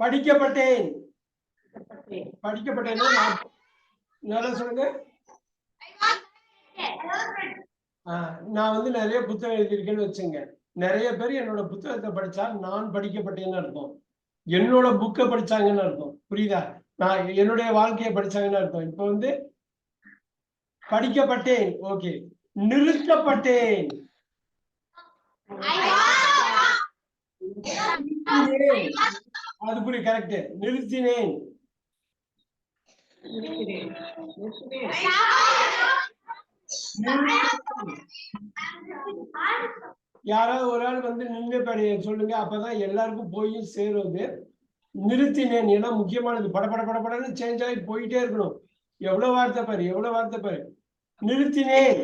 படிக்கப்பட்டேன். படிக்கப்பட்டேன்னா நான் நல்லா சொல்லுங்க. நான் வந்து நிறைய புத்தகம் எழுதியிருக்கேன்னு வச்சுங்க. நிறைய பேர் என்னோட புத்தகத்தை படிச்சா நான் படிக்கப்பட்டேன்னு அர்த்தம். என்னோட புக்கை படிச்சாங்கன்னு அர்த்தம். புரியுதா? நான் என்னுடைய வாழ்க்கையை படிச்சாங்கன்னு அர்த்தம். இப்போ வந்து படிக்கப்பட்டேன். ஓகே. நிறுத்தப்பட்டேன். அது புரிய கரெக்ட் நிறுத்தினேன். யாராவது ஒரு ஆள் வந்து நின்று படைய சொல்லுங்க. அப்பதான் எல்லாருக்கும் போயும் சேருவது நிறுத்தினேன். ஏன்னா முக்கியமானது. பட பட பட படன்னு சேஞ்ச் ஆகி போயிட்டே இருக்கணும். எவ்வளவு வார்த்தை பாரு எவ்வளவு வார்த்தை பாரு. நிறுத்தினேன்.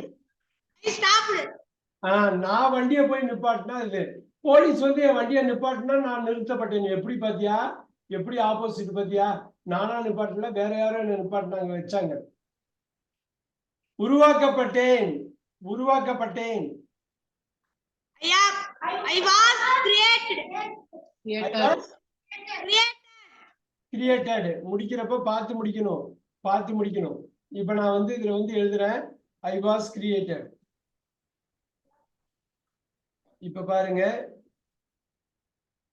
நான் வண்டியை போய் நிப்பாட்டினா இது போலீஸ் வந்து என் வண்டியை நிப்பாட்டினா நான் நிறுத்தப்பட்டேன். எப்படி பாத்தியா? எப்படி ஆப்போசிட் பாத்தியா? நானா நிப்பாட்டல வேற யாரோ என்ன நிப்பாட்டினாங்க வச்சாங்க. உருவாக்கப்பட்டேன். உருவாக்கப்பட்டேன். கிரியேட்டட் முடிக்கிறப்ப பார்த்து முடிக்கணும். பார்த்து முடிக்கணும். இப்ப நான் வந்து இதுல வந்து எழுதுறேன். ஐ வாஸ் கிரியேட்டட் இப்ப பாருங்க.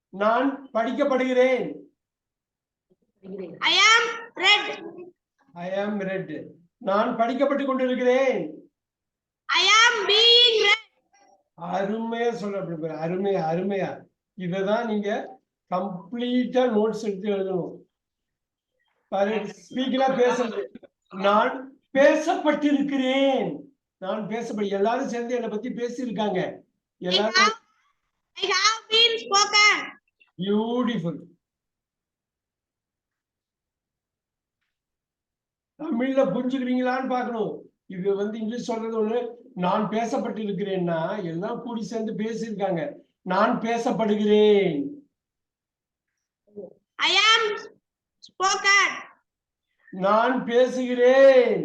நான் படிக்கப்படுகிறேன். ஐ ஆம் ரெட் நான் படிக்கப்பட்டு கொண்டிருக்கிறேன். I am being read. அருமையா சொல்ற அருமையா அருமையா. இததான் நீங்க கம்ப்ளீட்டா நோட்ஸ் எடுத்து எழுதணும். பாரு ஸ்பீக்கரா பேசுறது. நான் பேசப்பட்டிருக்கிறேன். நான் பேசப்பட எல்லாரும் சேர்ந்து என்னை பத்தி பேசியிருக்காங்க. எல்லாரும் I have been spoken. Beautiful தமிழ்ல புரிஞ்சுக்கிறீங்களான்னு பார்க்கணும் இது வந்து இங்கிலீஷ் சொல்றது ஒண்ணு நான் பேசப்பட்டிருக்கிறேன்னா எல்லாம் கூடி சேர்ந்து பேசியிருக்காங்க நான் பேசப்படுகிறேன் I am spoken. நான் பேசுகிறேன்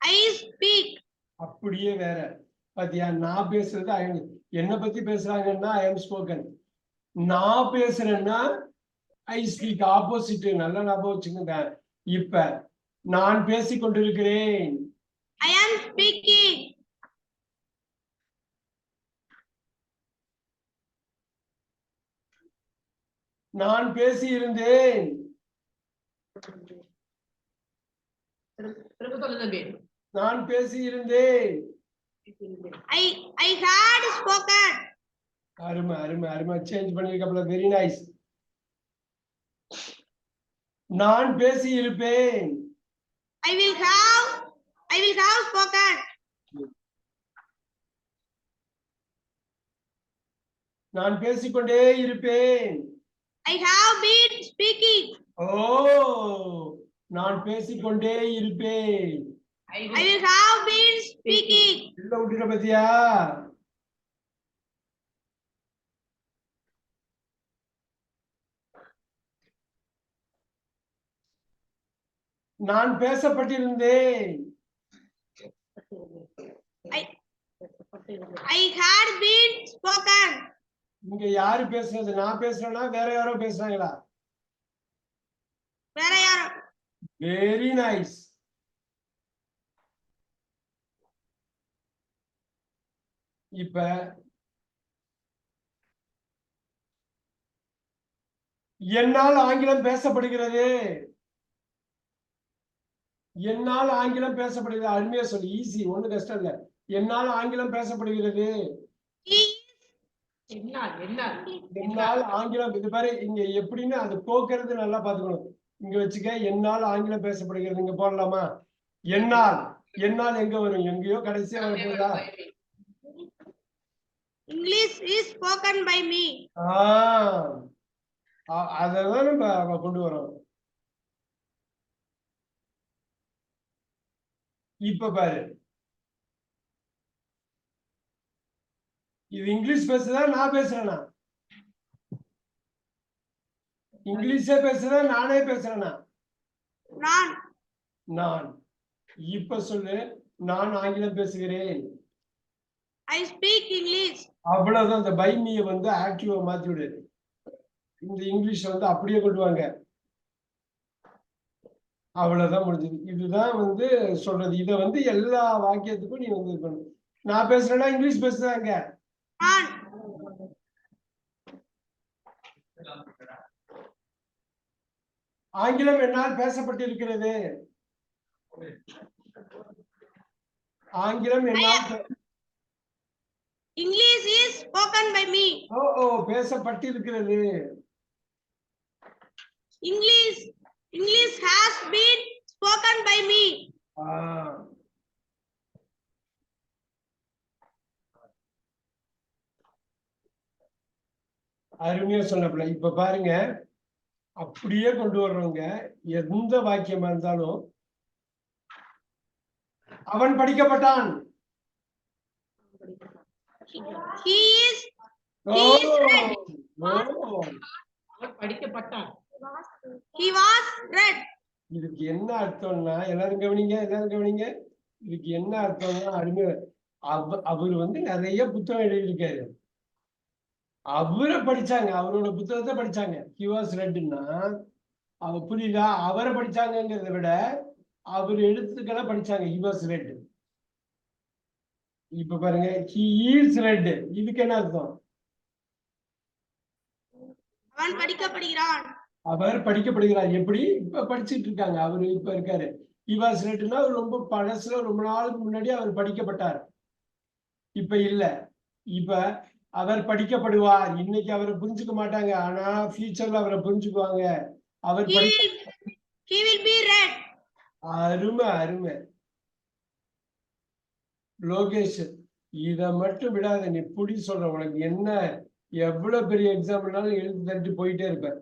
I speak. அப்படியே வேற பாத்தியா? நான் பேசுறது என்னை பத்தி பேசுறாங்கன்னா ஐ எம் ஸ்போக்கன் நான் பேசுறேன்னா ஐ ஸ்பீக் ஆப்போசிட் நல்லா ஞாபகம் வச்சுக்கோங்க. இப்ப நான் பேசிக் கொண்டிருக்கிறேன் I am speaking. நான் பேசி இருந்தேன் நான் பேசி இருந்தேன் I, I had spoken. அருமை அருமை அருமை சேஞ்ச் பண்ணிருக்கப்பல வெரி நைஸ் நான் பேசி இருப்பேன் I will have, I will have spoken. நான் பேசிக்கொண்டே இருப்பேன் I have been speaking. ஓ நான் பேசிக்கொண்டே இருப்பேன் I will have been speaking. இல்ல விட்டுட்ட பத்தியா? நான் பேசப்பட்டிருந்தேன். I, I had been spoken. இங்க யாரு பேசுனது? நான் பேசுறேன்னா வேற யாரோ பேசுறாங்களா? வேற யாரோ? வெரி நைஸ் இப்ப என்னால் ஆங்கிலம் பேசப்படுகிறது. என்னால் ஆங்கிலம் பேசப்படுகிறது. அருமையா சொல்லு. ஈஸி ஒண்ணு கஷ்டம் இல்ல. என்னால் ஆங்கிலம் பேசப்படுகிறது. என்னால் ஆங்கிலம் இது பாரு இங்க எப்படின்னு அது போக்குறது நல்லா பாத்துக்கணும் இங்க வச்சுக்க என்னால் ஆங்கிலம் பேசப்படுகிறது. இங்க போடலாமா? என்னால் என்னால் எங்க வரும்? எங்கேயோ கடைசியா வர போதா English is spoken by me. ஆஹ் அ- அததான் நம்ம கொண்டு வரோம். இப்ப பாரு. இது இங்கிலீஷ் பேசுதா நான் பேசுறேனா? இங்கிலீஷே பேசுறா நானே பேசுறேனா? நான். நான். இப்ப சொல்லு நான் ஆங்கிலம் பேசுகிறேன். I speak English. அவ்வளவுதான் இந்த பைமிய வந்து ஆக்டிவா மாத்தி விடு. இந்த இங்கிலீஷ் வந்து அப்படியே கொண்டு வாங்க. அவ்வளவுதான் முடிஞ்சது. இதுதான் வந்து சொல்றது. இத வந்து எல்லா வாக்கியத்துக்கும் நீ வந்து நான் பேசுறேன்னா இங்கிலீஷ் பேசுறாங்க ஆங்கிலம் என்னால் பேசப்பட்டிருக்கிறது. ஆங்கிலம் என்னால் English is spoken by me. ஓ ஓ பேசப்பட்டிருக்கிறது English English has been spoken by me. ஆ. அருமையா சொன்னப்பல இப்ப பாருங்க அப்படியே கொண்டு வர்றவங்க எந்த வாக்கியமா இருந்தாலும் அவன் படிக்கப்பட்டான் He is ஓ, ஓ. அவன் படிக்கப்பட்டான் he was read. இதுக்கு என்ன அர்த்தம்னா எல்லாரும் கவனிங்க எல்லாரும் கவனிங்க. இதுக்கு என்ன அர்த்தம்னா அருமை. அவ அவர் வந்து நிறைய புத்தகம் எழுதியிருக்காரு. அவரை படிச்சாங்க அவரோட புத்தகத்தை படிச்சாங்க. ஹிவாஸ் ரெட்டுன்னா அவ புரியுதா? அவரை படிச்சாங்கங்கிறத விட அவர் எழுத்துக்களை படிச்சாங்க. ஹிவாஸ் ரெட் இப்ப பாருங்க ஹி ஈஸ் ரெட் இதுக்கு என்ன அர்த்தம்? அவன் படிக்கப்படுகிறான். அவர் படிக்கப்படுகிறார். எப்படி? இப்ப படிச்சுட்டு இருக்காங்க. அவரு இப்ப இருக்காரு. இவாஸ் ரெட்டுனா அவர் ரொம்ப பழசுல ரொம்ப நாளுக்கு முன்னாடி அவர் படிக்கப்பட்டார். இப்ப இல்ல. இப்ப அவர் படிக்கப்படுவார். இன்னைக்கு அவரை புரிஞ்சுக்க மாட்டாங்க. ஆனா ஃபியூச்சர்ல அவரை புரிஞ்சுக்குவாங்க. அவர். அருமை அருமை. லோகேஷ் இதை மட்டும் விடாத நீ புடி சொல்ற உனக்கு என்ன எவ்வளவு பெரிய எக்ஸாம்பிள்னாலும் எழுதி தட்டி போயிட்டே இருப்பேன்